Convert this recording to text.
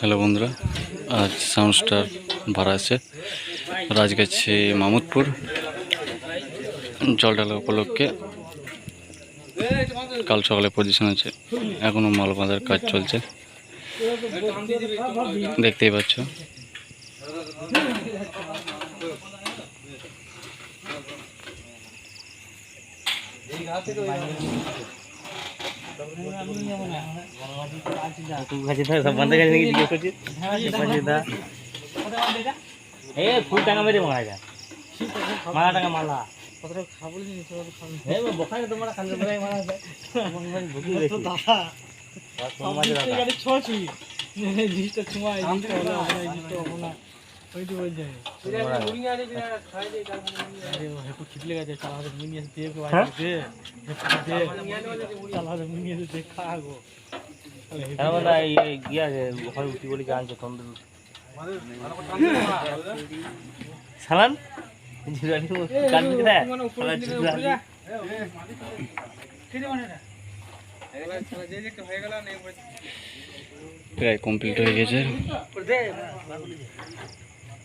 Hello বন্ধুরা, আজ sound star ভাড়া আছে রাজগাছি মামুদপুর জল ঢালা উপলক্ষে কাল সকালে পজিশন আছে এখনও মাল বাঁধার কাজ চলছে। দেখতেই পাচ্ছ। ফুল টাঙা মেরে মারা যায় মালা টাঙা মালা এ বখানে সালান? প্রায় কমপ্লিট হয়ে গেছে।